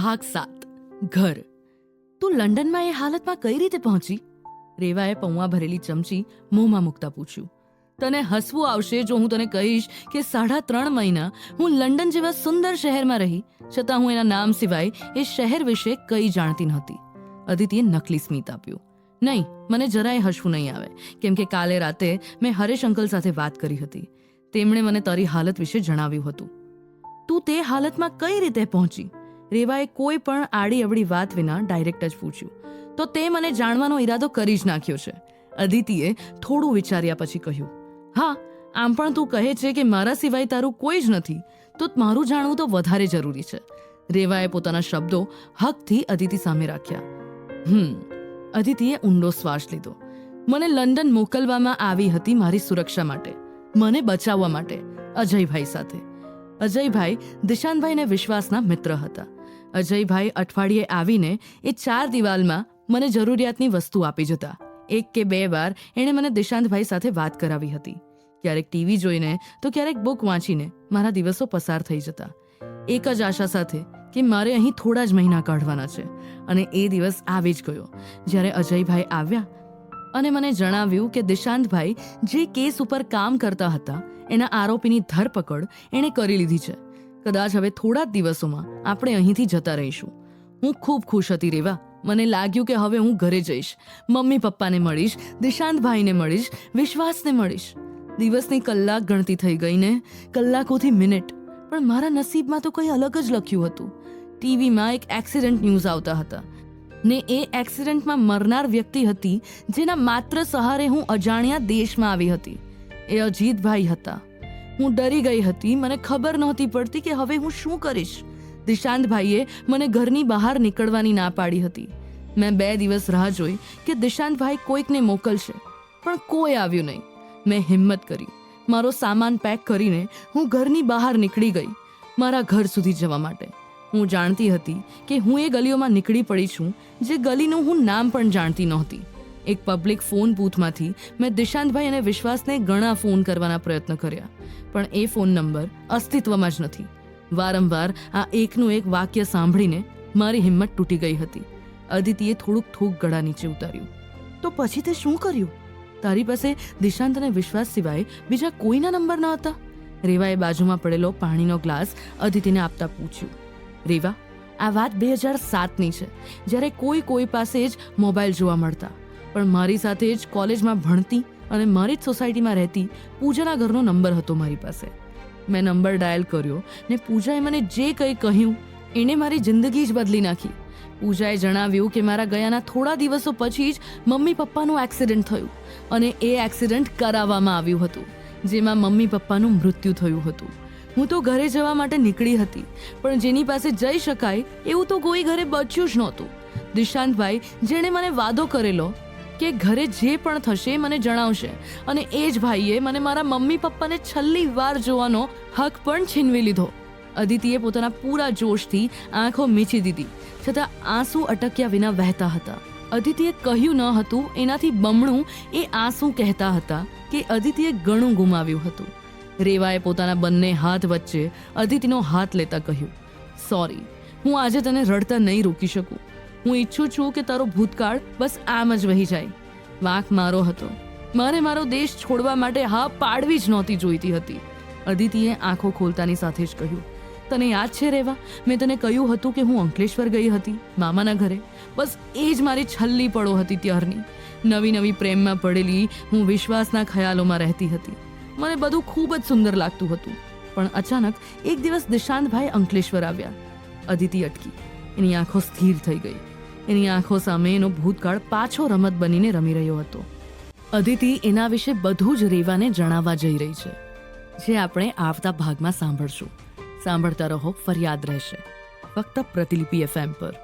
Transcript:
ભાગ સાત, ઘર. તું લંડનમાં એ હાલતમાં કઈ રીતે પહોંચી? રેવાએ પૌવા ભરેલી ચમચી મોંમાં મૂકતા પૂછ્યું. તને હસવું આવશે જો હું તને કહીશ કે સાડા ત્રણ મહિના હું લંડન જેવા સુંદર શહેરમાં રહી, છતાં હું એના નામ સિવાય એ શહેર વિશે કંઈ જાણતી નહોતી. અદિતિએ નકલી સ્મિત આપ્યું. નહીં, મને જરાય હસવું નહીં આવે, કેમ કે કાલે રાતે મેં હરેશ અંકલ સાથે વાત કરી હતી. તેમણે મને તારી હાલત વિશે જણાવ્યું હતું. તું તે હાલતમાં કઈ રીતે પહોંચી? રેવાએ કોઈ પણ આડી અવળી વાત વિના ડાયરેક્ટ જ પૂછ્યું. તો તે મને જાણવાનો ઈરાદો કરી જ નાખ્યો છે. અદિતિએ થોડું વિચાર્યા પછી કહ્યું, હા, આમ પણ તું કહે છે કે મારા સિવાય તારું કોઈ જ નથી. તો મારું જાણવું તો વધારે જરૂરી છે. રેવાએ પોતાના શબ્દો હકથી અદિતિ સામે રાખ્યા. હમ. અદિતિએ ઊંડો શ્વાસ લીધો. મને લંડન મોકલવામાં આવી હતી મારી સુરક્ષા માટે, મને બચાવવા માટે, અજયભાઈ સાથે. અજયભાઈ દિશાંતભાઈને વિશ્વાસના મિત્ર હતા. અજયભાઈ અઠવાડિયે આવીને એ ચાર દિવાલમાં મને જરૂરિયાતની વસ્તુ આપી જતા. એક કે બે વાર એણે મને દિશાંતભાઈ સાથે વાત કરાવી હતી. ક્યારેક ટીવી જોઈને તો ક્યારેક બુક વાંચીને મારા દિવસો પસાર થઈ જતા. એક જ આશા સાથે કે મારે અહીં થોડા જ મહિના કાઢવાના છે અને એ દિવસ આવી જ ગયો. જ્યારે અજયભાઈ આવ્યા અને મને જણાવ્યું કે દિશાંતભાઈ જે કેસ ઉપર કામ કરતા હતા એના આરોપીની ધરપકડ એણે કરી લીધી છે. કદાચ હવે થોડા જ દિવસોમાં આપણે અહીંથી જતા રહીશું. હું ખૂબ ખુશ હતી રેવા. મને લાગ્યું કે હવે હું ઘરે જઈશ. મમ્મી પપ્પાને મળીશ, દિશાંતભાઈને મળીશ, વિશ્વાસને મળીશ. દિવસની કલાક ગણતી થઈ ગઈ ને, કલાકોથી મિનિટ. પણ મારા નસીબમાં તો કંઈ અલગ જ લખ્યું હતું. ટીવીમાં એક એક્સિડન્ટ ન્યૂઝ આવતા હતા. ને એ એક્સિડન્ટમાં મરનાર વ્યક્તિ હતી, જેના માત્ર સહારે હું અજાણ્યા દેશમાં આવી હતી. એ અજીતભાઈ હતા. હું ડરી ગઈ હતી. મને ખબર નહોતી પડતી કે હવે હું શું કરીશ. દિશાંતભાઈએ મને ઘરની બહાર નીકળવાની ના પાડી હતી. મેં બે દિવસ રાહ જોઈ કે દિશાંતભાઈ કોઈકને મોકલશે, પણ કોઈ આવ્યું નહીં. મેં હિંમત કરી. મારો સામાન પેક કરીને હું ઘરની બહાર નીકળી ગઈ, મારા ઘર સુધી જવા માટે. હું જાણતી હતી કે હું એ ગલીઓમાં નીકળી પડી છું, જે ગલીનું હું નામ પણ જાણતી નહોતી. એક પબ્લિક ફોન બૂથમાંથી મેં દિશાંતભાઈ અને વિશ્વાસને ઘણા ફોન કરવાના પ્રયત્ન કર્યા. પણ એ ફોન નંબર અસ્તિત્વમાં જ નથી. વારંવાર આ એકનું એક વાક્ય સાંભળીને મારી હિંમત તૂટી ગઈ હતી. અદિતિએ થોડુંક થૂક ગળા નીચે ઉતાર્યું. તો પછી તે શું કર્યું? તારી પાસે દિશાંત અને વિશ્વાસ સિવાય બીજા કોઈના નંબર ન હતા? રેવાએ બાજુમાં પડેલો પાણીનો ગ્લાસ અદિતિને આપતા પૂછ્યું. રેવા, આ વાત બે હજાર સાતની છે. જ્યારે કોઈ કોઈ પાસે જ મોબાઈલ જોવા મળતા. પણ મારી સાથે જ કોલેજમાં ભણતી અને મારી જ સોસાયટીમાં રહેતી પૂજાના ઘરનો નંબર હતો મારી પાસે. મેં નંબર ડાયલ કર્યો ને પૂજાએ મને જે કંઈ કહ્યું, એણે મારી જિંદગી જ બદલી નાખી. પૂજાએ જણાવ્યું કે મારા ગયાના થોડા દિવસો પછી જ મમ્મી પપ્પાનું એક્સિડન્ટ થયું અને એ એક્સિડન્ટ કરાવવામાં આવ્યું હતું, જેમાં મમ્મી પપ્પાનું મૃત્યુ થયું હતું. હું તો ઘરે જવા માટે નીકળી હતી, પણ જેની પાસે જઈ શકાય એવું તો કોઈ ઘરે બચ્યું જ નહોતું. દિશાંતભાઈ, જેણે મને વાદો કરેલો કે ઘરે જે પણ થશે મને જણાવશે. અને એ જ ભાઈએ મને મારા મમ્મી પપ્પાને છેલ્લી વાર જોવાનો હક પણ છીનવી લીધો. અદિતિએ પોતાના પૂરા જોશથી આંખો મીચી દીધી, છતાં આંસુ અટક્યા વિના વહેતા હતા. અદિતિએ કહ્યું ન હતું, એનાથી બમણું એ આંસુ કહેતા હતા કે અદિતિએ ઘણું ગુમાવ્યું હતું. રેવાએ પોતાના બંને હાથ વચ્ચે અદિતિનો હાથ લેતા કહ્યું, સોરી, હું આજે તને રડતા નહીં રોકી શકું. હું ઈચ્છું છું કે તારો ભૂતકાળ બસ આમ જ વહી જાય. વાંક મારો હતો. મારે મારો દેશ છોડવા માટે હા પાડવી જ નહોતી જોઈતી હતી. અદિતિએ આંખો ખોલતાની સાથે જ કહ્યું, તને યાદ છે રેવા? મેં તને કહ્યું હતું કે હું અંકલેશ્વર ગઈ હતી, મામાના ઘરે. બસ એ જ મારી છલ્લી પડો હતી ત્યારની. નવી નવી પ્રેમમાં પડેલી હું વિશ્વાસના ખ્યાલોમાં રહેતી હતી. મને બધું ખૂબ જ સુંદર લાગતું હતું. પણ અચાનક એક દિવસ દિશાંતભાઈ અંકલેશ્વર આવ્યા. અદિતિ અટકી. એની આંખો સ્થિર થઈ ગઈ. એની આંખો સામે એનો ભૂતકાળ પાછો રમત બનીને રમી રહ્યો હતો. અદિતિ એના વિશે બધું જ રેવાને જણાવવા જઈ રહી છે, જે આપણે આવતા ભાગમાં સાંભળશું. સાંભળતા રહો, ફરિયાદ રહેશે. ફક્ત પ્રતિલિપિ એફએમ પર.